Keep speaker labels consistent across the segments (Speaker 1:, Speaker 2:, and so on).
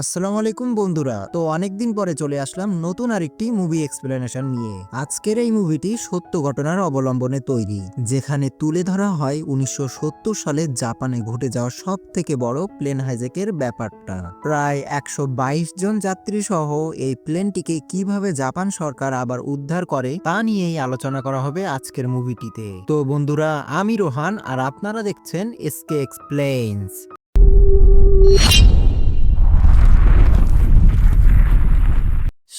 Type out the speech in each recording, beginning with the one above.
Speaker 1: আসসালামু আলাইকুম, বন্ধুরা। তো অনেকদিন পরে চলে আসলাম নতুন আরেকটি মুভি এক্সপ্লেনেশন নিয়ে। আজকের এই মুভিটি সত্য ঘটনার অবলম্বনে তৈরি, যেখানে তুলে ধরা হয় উনিশশো সত্তর সালে জাপানে ঘটে যাওয়া সব থেকে বড় প্লেন হাইজেকের ব্যাপারটা। প্রায় একশো বাইশ জন যাত্রী সহ এই প্লেনটিকে কীভাবে জাপান সরকার আবার উদ্ধার করে, তা নিয়েই আলোচনা করা হবে আজকের মুভিটিতে তো বন্ধুরা, আমি রোহান, আর আপনারা দেখছেন এসকে এক্সপ্লেইনস। you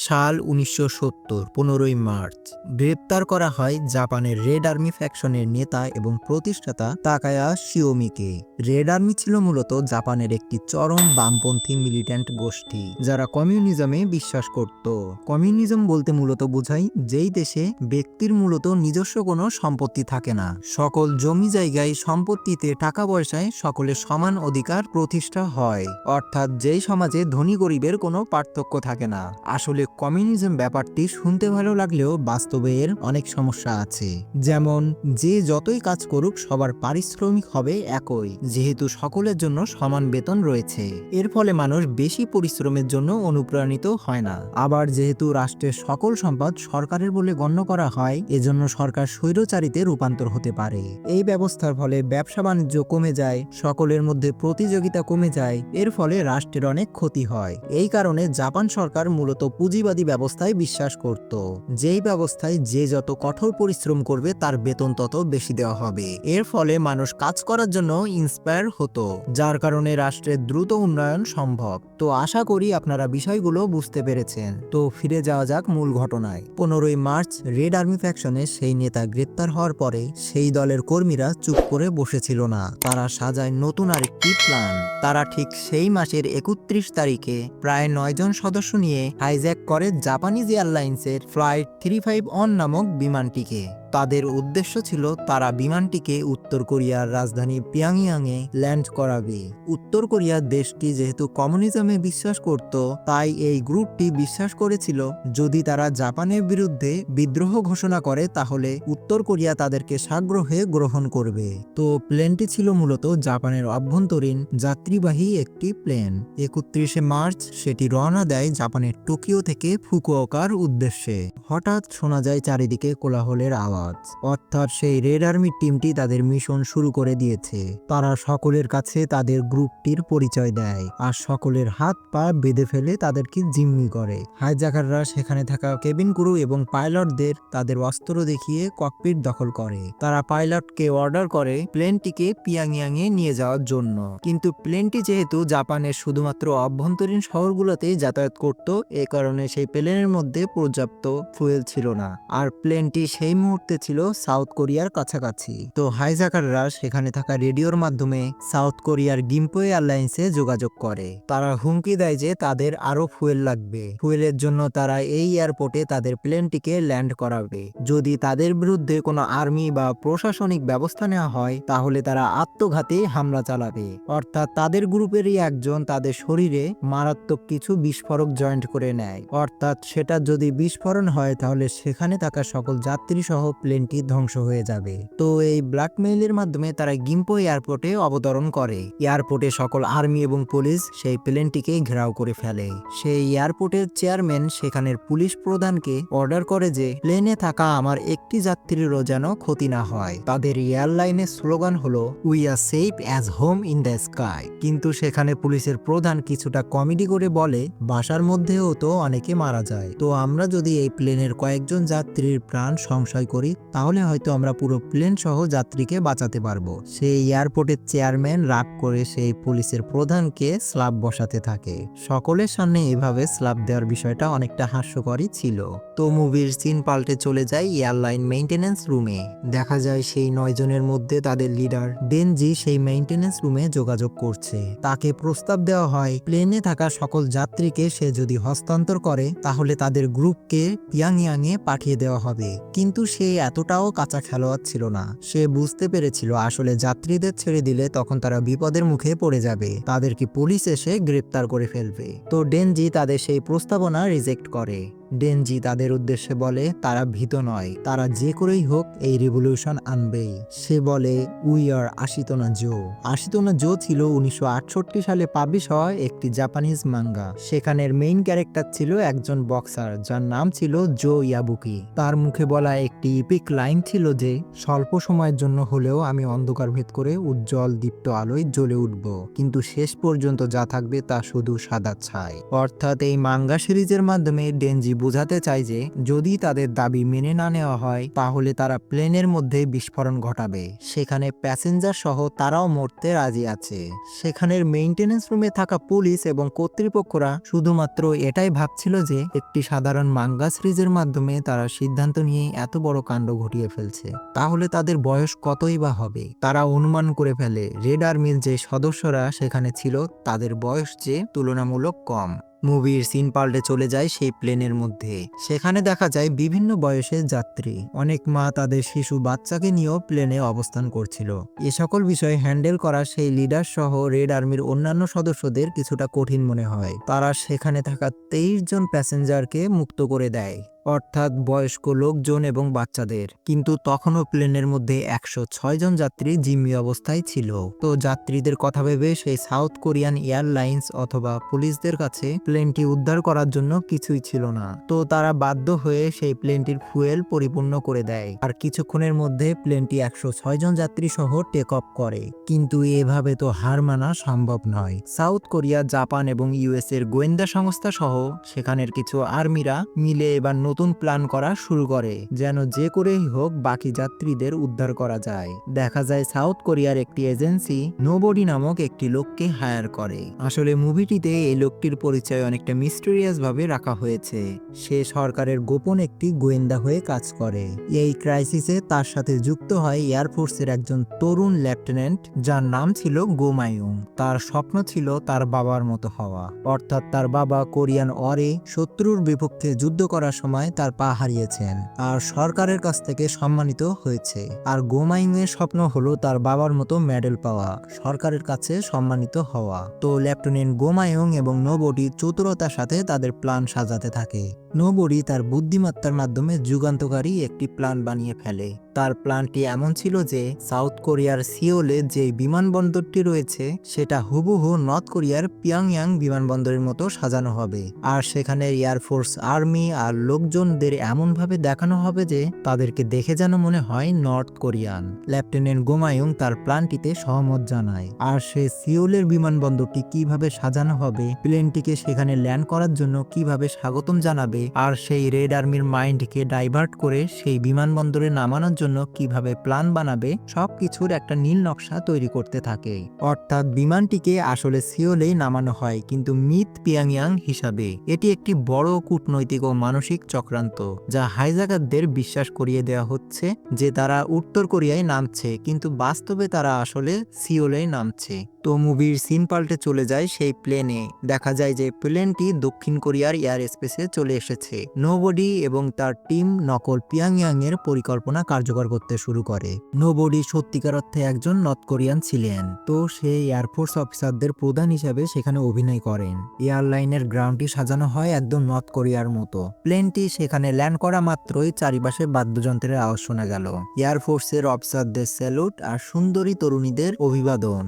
Speaker 1: সাল উনিশশো সত্তর, পনেরোই মার্চ। গ্রেপ্তার করা হয় জাপানের রেড আর্মি ফ্যাকশনের নেতা এবং প্রতিষ্ঠাতা তাকায়া শিওমিকে। রেড আর্মি ছিল মূলত জাপানের একটি চরম বামপন্থী মিলিট্যান্ট গোষ্ঠী, যারা কমিউনিজমে বিশ্বাস করত। কমিউনিজম বলতে মূলত বোঝায় যেই দেশে ব্যক্তির মূলত নিজস্ব কোনো সম্পত্তি থাকে না। সকল জমি জায়গায় সম্পত্তিতে টাকা পয়সায় সকলের সমান অধিকার প্রতিষ্ঠা হয়। অর্থাৎ যেই সমাজে ধনী গরিবের কোনো পার্থক্য থাকে না। আসলে কমিউনিজম ব্যাপারটি শুনতে ভালো লাগলেও বাস্তবে এর অনেক সমস্যা আছে। যেমন, যে যতই কাজ করুক, সবার পারিশ্রমিক হবে একই, যেহেতু সকলের জন্য সমান বেতন রয়েছে। এর ফলে মানুষ বেশি পরিশ্রমের জন্য অনুপ্রাণিত হয় না। আবার যেহেতু রাষ্ট্রের সকল সম্পদ সরকারের বলে গণ্য করা হয়, এজন্য সরকার স্বৈরচারিতে রূপান্তর হতে পারে। এই ব্যবস্থার ফলে ব্যবসা বাণিজ্য কমে যায়, সকলের মধ্যে প্রতিযোগিতা কমে যায়, এর ফলে রাষ্ট্রের অনেক ক্ষতি হয়। এই কারণে জাপান সরকার মূলত পুঁজিবাদী ব্যবস্থায় বিশ্বাস করত। যেই ব্যবস্থায় যে যত কঠোর পরিশ্রম করবে, তার বেতন তত বেশি দেওয়া হবে। এর ফলে মানুষ কাজ করার জন্য ইন্সপায়ার হতো, যার কারণে রাষ্ট্রের দ্রুত উন্নয়ন সম্ভব। তো আশা করি আপনারা বিষয়গুলো বুঝতে পেরেছেন। তো ফিরে যাওয়া যাক মূল ঘটনায়। পনেরোই মার্চ, রেড আর্মি ফ্যাকশনে সেই নেতা গ্রেপ্তার হওয়ার পরে সেই দলের কর্মীরা চুপ করে বসেছিল না। তারা সাজায় নতুন আরেকটি প্ল্যান তারা ঠিক সেই মাসের একত্রিশ তারিখে প্রায় নয় জন সদস্য নিয়ে হাইজ্যাক করে জাপানিজ এয়ারলাইন্সের ফ্লাইট থ্রি ফাইভ অন নামক বিমানটিকে। তাদের উদ্দেশ্য ছিল তারা বিমানটিকে উত্তর কোরিয়ার রাজধানী পিয়াংইয়াংয়ে ল্যান্ড করাবে। উত্তর কোরিয়া দেশটি যেহেতু কমিউনিজমে বিশ্বাস করত, তাই এই গ্রুপটি বিশ্বাস করেছিল, যদি তারা জাপানের বিরুদ্ধে বিদ্রোহ ঘোষণা করে, তাহলে উত্তর কোরিয়া তাদেরকে সাগ্রহে গ্রহণ করবে। তো প্লেনটি ছিল মূলত জাপানের অভ্যন্তরীণ যাত্রীবাহী একটি প্লেন। একত্রিশে মার্চ সেটি রওনা দেয় জাপানের টোকিও থেকে। ফুকুওকার উদ্দেশ্যে। হঠাৎ শোনা যায় চারিদিকে কোলাহলের আওয়াজ। অর্থাৎ সেই রেড আর্মির টিমটি তাদের মিশন শুরু করে দিয়েছে। তারা সকলের কাছে তাদের গ্রুপটির পরিচয় দেয় আর সকলের হাত পা বেঁধে ফেলে তাদেরকে জিম্মি করে। হাইজাকাররা সেখানে থাকা কেবিন ক্রু এবং পাইলটদের তাদের অস্ত্র দেখিয়ে ককপিট দখল করে। তারা পাইলটকে অর্ডার করে প্লেনটিকে পিয়াংয়াংয়ে নিয়ে যাওয়ার জন্য। কিন্তু প্লেনটি যেহেতু জাপানের শুধুমাত্র অভ্যন্তরীণ শহরগুলোতেই যাতায়াত করত, এ কারণে সেই প্লেনের মধ্যে পর্যাপ্ত ফুয়েল ছিল না। আর প্লেনটি সেই মুহূর্তে ছিল সাউথ কোরিয়ার কাছাকাছি। তো হাইজাকাররা সেখানে থাকা রেডিওর মাধ্যমে সাউথ কোরিয়ার গিম্পো এয়ারলাইন্সে যোগাযোগ করে। তারা হুমকি দেয় যে তাদের আরও ফুয়েল লাগবে। ফুয়েলের জন্য তারা এই এয়ারপোর্টে তাদের প্লেনটিকে ল্যান্ড করাবে। যদি তাদের বিরুদ্ধে কোনো আর্মি বা প্রশাসনিক ব্যবস্থা নেওয়া হয়, তাহলে তারা আত্মঘাতী হামলা চালাবে। অর্থাৎ তাদের গ্রুপেরই একজন তাদের শরীরে মারাত্মক কিছু বিস্ফোরক জয়েন্ট করে নেয়। অর্থাৎ সেটা যদি বিস্ফোরণ হয়, তাহলে সেখানে থাকা সকল যাত্রী সহ প্লেনটি ধ্বংস হয়ে যাবে। তো এই ব্ল্যাকমেইলের মাধ্যমে তারা গিম্পো এয়ারপোর্টে অবতরণ করে। এয়ারপোর্টে সকল আর্মি এবং পুলিশ সেই প্লেনটিকে ঘেরাও করে ফেলে। সেই এয়ারপোর্টের চেয়ারম্যান সেখানের পুলিশ প্রধানকে অর্ডার করে যে, প্লেনে থাকা আমার একটি যাত্রীরও যেন ক্ষতি না হয়। তাদের এয়ারলাইনের স্লোগান হলো we are safe as home in the sky কিন্তু সেখানে পুলিশের প্রধান কিছুটা কমেডি করে বলে, বাসার মধ্যেও তো অনেকে মারা যায়। তো আমরা যদি এই প্লেনের কয়েকজন যাত্রীর প্রাণ সংশয় করি, তাহলে হয়তো আমরা পুরো প্লেন সহ যাত্রীকে বাঁচাতে পারব। সেই এয়ারপোর্টের চেয়ারম্যান রাগ করে সেই পুলিশের প্রধানকে স্ল্যাব বসাতে থাকে। সকলের সামনে এভাবে স্ল্যাব দেওয়ার বিষয়টা অনেকটা হাস্যকরই ছিল। তো মুভির সিন পাল্টে চলে যায় এয়ারলাইন মেইনটেনেন্স রুমে। দেখা যায় সেই নয় জনের মধ্যে তাদের লিডার ডেনজি সেই মেইনটেনেন্স রুমে যোগাযোগ করছে। তাকে প্রস্তাব দেওয়া হয়, প্লেনে থাকা সকল যাত্রীকে সে যদি হস্তান্তর করে তাহলে তাদের গ্রুপকে পিয়াংয়াংয়ে পাঠিয়ে দেওয়া হবে। কিন্তু সে এতটাও কাঁচা খেলোয়াড় ছিল না। সে বুঝতে পেরেছিল আসলে যাত্রীদের ছেড়ে দিলে তখন তারা বিপদের মুখে পড়ে যাবে। তাদেরকে পুলিশ এসে গ্রেপ্তার করে ফেলবে। তো ডেনজি তাদের সেই প্রস্তাবনা রিজেক্ট করে। ডেনজি তাদের উদ্দেশ্যে বলে, তারা ভীত নয়, তারা যে করেই হোক এই রেভলিউশন আনবেই। সে বলে উই আর আশিতনা জো আশিতনা জো ছিল উনিশশো আটষট্টি সালে পাবলিশ হওয়া একটি জাপানিজ মাঙ্গা সেখানের মেইন ক্যারেক্টার ছিল একজন বক্সার যার নাম ছিল জো ইয়াবুকি তার মুখে বলা একটি ইপিক লাইন ছিল যে, স্বল্প সময়ের জন্য হলেও আমি অন্ধকার ভেদ করে উজ্জ্বল দীপ্ত আলোয় জ্বলে উঠব। কিন্তু শেষ পর্যন্ত যা থাকবে তা শুধু সাদা ছাই। অর্থাৎ এই মাঙ্গা সিরিজের মাধ্যমে ডেনজি বোঝাতে চায় যে, যদি তাদের দাবি মেনে না নেওয়া হয়, তাহলে তারা প্লেনের মধ্যে বিস্ফোরণ ঘটাবে। সেখানে প্যাসেঞ্জার সহ তারাও মরতে রাজি আছে। সেখানের মেইনটেনেন্স রুমে থাকা পুলিশ এবং কর্তৃপক্ষরা শুধুমাত্র এটাই ভাবছিল যে, একটি সাধারণ মাঙ্গা সিরিজের মাধ্যমে তারা সিদ্ধান্ত নিয়ে এত বড় কাণ্ড ঘটিয়ে ফেলছে। তাহলে তাদের বয়স কতই বা হবে? তারা অনুমান করে ফেলে, রেড আর্মির যে সদস্যরা সেখানে ছিল, তাদের বয়স যে তুলনামূলক কম। মুভির সিন পাল্টে চলে যায় সেই প্লেনের মধ্যে। সেখানে দেখা যায় বিভিন্ন বয়সের যাত্রী। অনেক মা তাদের শিশু বাচ্চাকে নিয়েও প্লেনে অবস্থান করছিল। এ সকল বিষয় হ্যান্ডেল করা সেই লিডার সহ রেড আর্মির অন্যান্য সদস্যদের কিছুটা কঠিন মনে হয়। তারা সেখানে থাকা তেইশ জন প্যাসেঞ্জারকে মুক্ত করে দেয়। অর্থাৎ বয়স্ক লোকজন এবং বাচ্চাদের। কিন্তু তখনও প্লেনের মধ্যে একশো ছয় জন যাত্রী জিম্মি অবস্থায় ছিল। তো যাত্রীদের কথা ভেবে সেই সাউথ কোরিয়ান এয়ারলাইন্স অথবা পুলিশদের কাছে প্লেনটি উদ্ধার করার জন্য কিছুই ছিল না। তো তারা বাধ্য হয়ে সেই প্লেনটির ফুয়েল পরিপূর্ণ করে দেয়। আর কিছুক্ষণের মধ্যে প্লেনটি একশো ছয় জন যাত্রী সহ টেক অফ করে। কিন্তু এভাবে তো হার মানা সম্ভব নয়। সাউথ কোরিয়া, জাপান এবং ইউএস এর গোয়েন্দা সংস্থা সহ সেখানের কিছু আর্মিরা মিলে এবার নতুন প্ল্যান করা শুরু করে, যেন যে করেই হোক বাকি যাত্রীদের উদ্ধার করা যায়। দেখা যায় সাউথ কোরিয়ার একটি এজেন্সি নোবডি নামক একটি লোককে হায়ার করে। আসলে মুভিটিতে এই লোকটির পরিচয় অনেকটা মিস্টেরিয়াস ভাবে রাখা হয়েছে। সে সরকারের গোপন একটি গোয়েন্দা হয়ে কাজ করে। এই ক্রাইসিসে তার সাথে যুক্ত হয় এয়ারফোর্সের একজন তরুণ লেফটেন্যান্ট যার নাম ছিল গোমায়ুং তার স্বপ্ন ছিল তার বাবার মতো হওয়া। অর্থাৎ তার বাবা কোরিয়ান অরে শত্রুর বিপক্ষে যুদ্ধ করার সময় তার পা হারিয়েছেন আর সরকারের কাছ থেকে সম্মানিত হয়েছে। আর গোমাইং এর স্বপ্ন হলো তার বাবার মতো মেডেল পাওয়া, সরকারের কাছে সম্মানিত হওয়া। তো লেফটেন্যান্ট গোমায়ং এবং নবটি চতুরতার সাথে তাদের প্ল্যান সাজাতে থাকে। নোবডি তার বুদ্ধিমত্তার মাধ্যমে যুগান্তকারী একটি প্ল্যান বানিয়ে ফেলে। তার প্ল্যানটি এমন ছিল যে, সাউথ কোরিয়ার সিওলে যে বিমানবন্দরটি রয়েছে, সেটা হুবহু নর্থ কোরিয়ার পিয়াংয়াং বিমানবন্দরের মতো সাজানো হবে। আর সেখানে এয়ারফোর্স আর্মি আর লোকজনদের এমনভাবে দেখানো হবে যে, তাদেরকে দেখে যেন মনে হয় নর্থ কোরিয়ান। লেফটেন্যান্ট গোমায়ুং তার প্ল্যানটিতে সহমত জানায়। আর সে সিওলের বিমানবন্দরটি কীভাবে সাজানো হবে, প্লেনটিকে সেখানে ল্যান্ড করার জন্য কীভাবে স্বাগতম জানাবে আর সেই রেড আর্মির মাইন্ডকে ডাইভার্ট করে সেই বিমানবন্দরে নামানোর জন্য কীভাবে প্ল্যান বানাবে, সবকিছুর একটা নীল নকশা তৈরি করতে থাকে। অর্থাৎ বিমানটিকে আসলে সিওলেই নামানো হয়, কিন্তু মিথ পিয়াংয়াং হিসাবে এটি একটি বড় কূটনৈতিক ও মানসিক চক্রান্ত, যা হাইজাকারদের বিশ্বাস করিয়ে দেওয়া হচ্ছে যে তারা উত্তর কোরিয়ায় নামছে, কিন্তু বাস্তবে তারা আসলে সিওলেই নামছে। তো মুভির সিন পাল্টে চলে যায় সেই প্লেনে। দেখা যায় যে প্লেনটি দক্ষিণ কোরিয়ার এয়ার স্পেসে চলে এসেছে। নোবডি এবং তার টিম নকল পিয়াংয়াং এর পরিকল্পনা কার্যকর করতে শুরু করে। নোবডি সত্যিকার অর্থে একজন নর্থ কোরিয়ান ছিলেন। তো সে এয়ারফোর্স অফিসারদের প্রধান হিসাবে সেখানে অভিনয় করেন। এয়ারলাইনের গ্রাউন্ডটি সাজানো হয় একদম নর্থ কোরিয়ার মতো। প্লেনটি সেখানে ল্যান্ড করা মাত্রই চারিপাশে বাদ্যযন্ত্রের আওয়াজ শোনা গেল। এয়ারফোর্সের অফিসারদের স্যালুট আর সুন্দরী তরুণীদের অভিবাদন।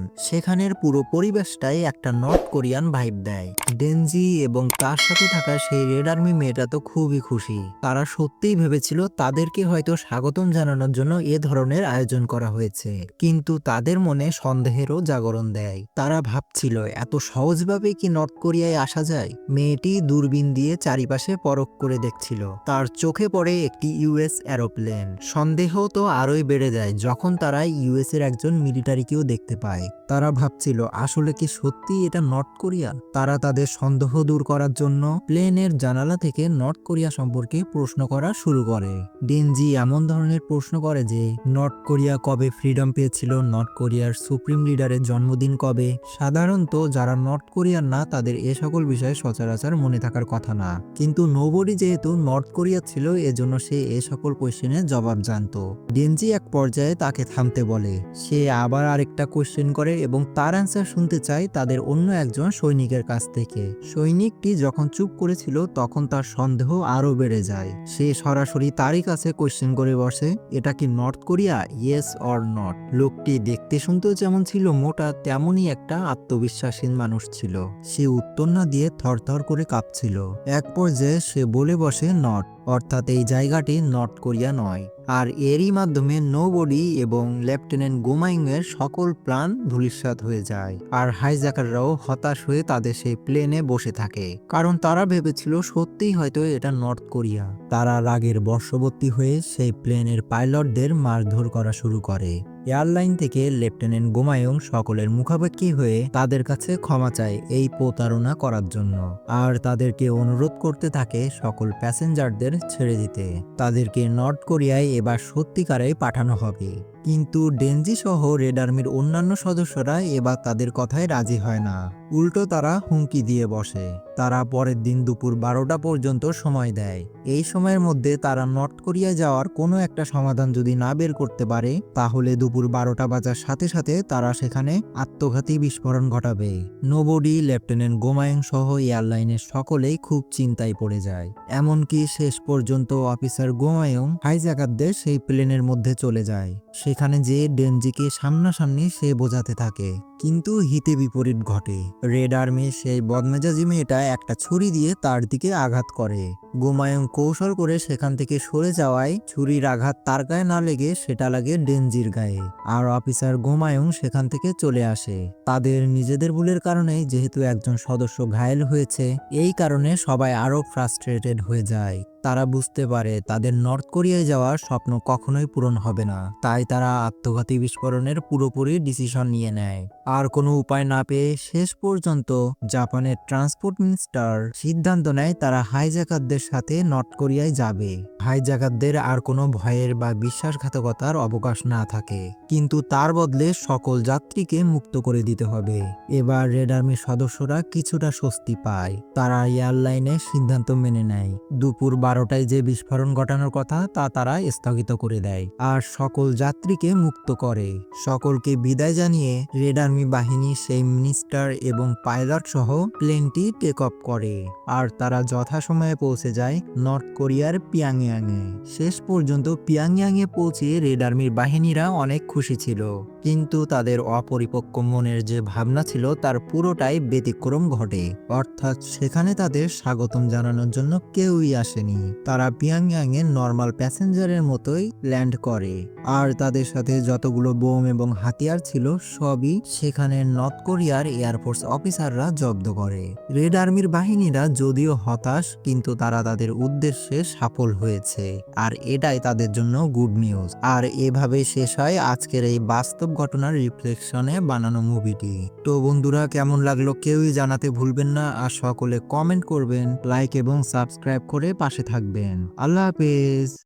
Speaker 1: সেখানের পুরো পরিবেশটাই একটা নর্থ কোরিয়ান ভাইব দেয়। ডেনজি এবং তার সাথে থাকা সেই রেড আর্মি মেয়েটা তো খুবই খুশি। তারা সত্যিই ভেবেছিল তাদেরকে হয়তো স্বাগতম জানানোর জন্য এ ধরনের আয়োজন করা হয়েছে। কিন্তু তাদের মনে সন্দেহেরও জাগরণ দেয়। তারা ভাবছিল, এত সহজভাবে কি নর্থ কোরিয়ায় আসা যায়? মেয়েটি দূরবীন দিয়ে চারিপাশে পরখ করে দেখছিল। তার চোখে পড়ে একটি ইউএস অ্যারোপ্লেন সন্দেহ তো আরোই বেড়ে যায় যখন তারা ইউএস এর একজন মিলিটারিকেও দেখতে পায়। তারা ভাবছিল, আসলে কি সত্যি এটা নর্থ কোরিয়া? তারা তাদের সন্দেহ দূর করার জন্য প্লেনের জানালা থেকে নর্থ কোরিয়া সম্পর্কে প্রশ্ন করা শুরু করে। ডেনজি এমন ধরনের প্রশ্ন করে যে, নর্থ কোরিয়া কবে ফ্রিডম পেয়েছিল? নর্থ কোরিয়ার সুপ্রিম লিডারের জন্মদিন কবে? সাধারণত যারা নর্থ কোরিয়ার না, তাদের এ সকল বিষয়ে সচরাচর মনে থাকার কথা না। কিন্তু নোবডি যেহেতু নর্থ কোরিয়া ছিল, এজন্য সে এ সকল কোয়েশ্চেনের জবাব জানতো। ডেনজি এক পর্যায়ে তাকে থামতে বলে, সে আবার আরেকটা কোয়েশ্চেন করে এবং তার তার অ্যান্সার শুনতে চায় তাদের অন্য একজন সৈনিকের কাছ থেকে। সৈনিকটি যখন চুপ করেছিল, তখন তার সন্দেহ আরও বেড়ে যায়। সে সরাসরি তারই কাছে কোশ্চেন করে বসে, এটা কি North Korea yes or not লোকটি দেখতে শুনতেও যেমন ছিল মোটা, তেমনই একটা আত্মবিশ্বাসীন মানুষ ছিল। সে উত্তর না দিয়ে থরথর করে কাঁপছিল। এক পর্যায়ে সে বলে বসে নট অর্থাৎ এই জায়গাটি নর্থ কোরিয়া নয়। আর এরই মাধ্যমে নোবডি এবং লেফটেন্যান্ট গোমাইং এর সকল প্ল্যান ধূলিসাৎ হয়ে যায়। আর হাইজাকাররাও হতাশ হয়ে তাদের সেই প্লেনে বসে থাকে। কারণ তারা ভেবেছিল সত্যিই হয়তো এটা নর্থ কোরিয়া। তারা রাগের বর্ষবর্তী হয়ে সেই প্লেনের পাইলটদের মারধর করা শুরু করে। এয়ারলাইন থেকে লেফটেন্যান্ট গোমায়ং সকলের মুখাপেক্ষি হয়ে তাদের কাছে ক্ষমা চায় এই প্রতারণা করার জন্য। আর তাদেরকে অনুরোধ করতে থাকে সকল প্যাসেঞ্জারদের ছেড়ে দিতে। তাদেরকে নর্থ কোরিয়ায় এবার সত্যিকারে পাঠানো হবে। কিন্তু ডেনজি সহ রেড আর্মির অন্যান্য সদস্যরা এবার তাদের কথায় রাজি হয় না। উল্টো তারা হুমকি দিয়ে বসে। তারা পরের দিন দুপুর বারোটা পর্যন্ত সময় দেয়। এই সময়ের মধ্যে তারা নর্থ কোরিয়ায় যাওয়ার কোনো একটা সমাধান যদি না বের করতে পারে, তাহলে দুপুর বারোটা বাজার সাথে সাথে তারা সেখানে আত্মঘাতী বিস্ফোরণ ঘটাবে। নোবডি, লেফটেন্যান্ট গোমায়ং সহ এয়ারলাইনের সকলেই খুব চিন্তায় পড়ে যায়। এমনকি শেষ পর্যন্ত অফিসার গোমায়ং হাইজ্যাকারদের সেই প্লেনের মধ্যে চলে যায়। সেখানে যে ডেনজিকে সামনাসামনি সে বোঝাতে থাকে। কিন্তু হিতে বিপরীত ঘটে। রেড আর্মি সেই বদমেজাজি মেয়েটা একটা ছুরি দিয়ে তার দিকে আঘাত করে। গোমায়ং কৌশল করে সেখান থেকে সরে যাওয়ায় ছুরির আঘাত তার গায়ে না লেগে সেটা লাগে ডেঞ্জির গায়ে। আর অফিসার গোমায়ং সেখান থেকে চলে আসে। তাদের নিজেদের ভুলের কারণেই যেহেতু একজন সদস্য ঘায়েল হয়েছে, এই কারণে সবাই আরও ফ্রাস্ট্রেটেড হয়ে যায়। তারা বুঝতে পারে তাদের নর্থ কোরিয়ায় যাওয়ার স্বপ্ন কখনোই পূরণ হবে না। তাই তারা আত্মঘাতী বিস্ফোরণের পুরোপুরি ডিসিশন নিয়ে নেয়। আর কোনো উপায় না পেয়ে শেষ পর্যন্ত জাপানের ট্রান্সপোর্ট মিনিস্টার সিদ্ধান্ত নেয় তারা হাইজ্যাকারদের সাথে নর্থ কোরিয়ায় যাবে। হাইজ্যাকারদের আর কোনো ভয়ের বা বিশ্বাসঘাতকতার অবকাশ না থাকে। কিন্তু তার বদলে সকল যাত্রীকে মুক্ত করে দিতে হবে। এবার রেড আর্মির সদস্যরা কিছুটা স্বস্তি পায়। তারা এয়ারলাইনের সিদ্ধান্ত মেনে নেয়। দুপুর বারোটায় যে বিস্ফোরণ ঘটানোর কথা তা তারা স্থগিত করে দেয়। আর সকল যাত্রীকে মুক্ত করে। সকলকে বিদায় জানিয়ে রেড আর্মি বাহিনী, সেই মিনিস্টার এবং পাইলট সহ প্লেনটি টেক অফ করে। আর তারা যথাসময়ে পৌঁছে যায় নর্থ কোরিয়ার পিয়াংয়াংয়ে। শেষ পর্যন্ত পিয়াংয়াংয়ে পৌঁছে রেড আর্মির বাহিনীরা অনেক খুশি ছিল। কিন্তু তাদের অপরিপক্ক মনের যে ভাবনা ছিল তার পুরোটাই ব্যতিক্রম ঘটে। অর্থাৎ সেখানে তাদের স্বাগতম জানানোর জন্য কেউই আসেনি। তারা পিয়াংয়াং এর নর্মাল প্যাসেঞ্জারের মতোই ল্যান্ড করে। আর তাদের সাথে যতগুলো বোম এবং হাতিয়ার ছিল, সবই সেখানে নর্থ কোরিয়ার এয়ারফোর্স অফিসাররা জব্দ করে। রেড আর্মির বাহিনীরা যদিও হতাশ, কিন্তু তারা তাদের উদ্দেশ্যে সফল হয়েছে। আর এটাই তাদের জন্য গুড নিউজ। আর এভাবে শেষ হয় আজকের এই বাস্তব ঘটনার রিফ্লেকশনে বানানো মুভিটি তো বন্ধুরা, কেমন লাগল কেউই জানাতে ভুলবেন না, আর সকলে কমেন্ট করবেন লাইক এবং সাবস্ক্রাইব করে পাশে থাকবেন। আল্লাহ হাফেজ!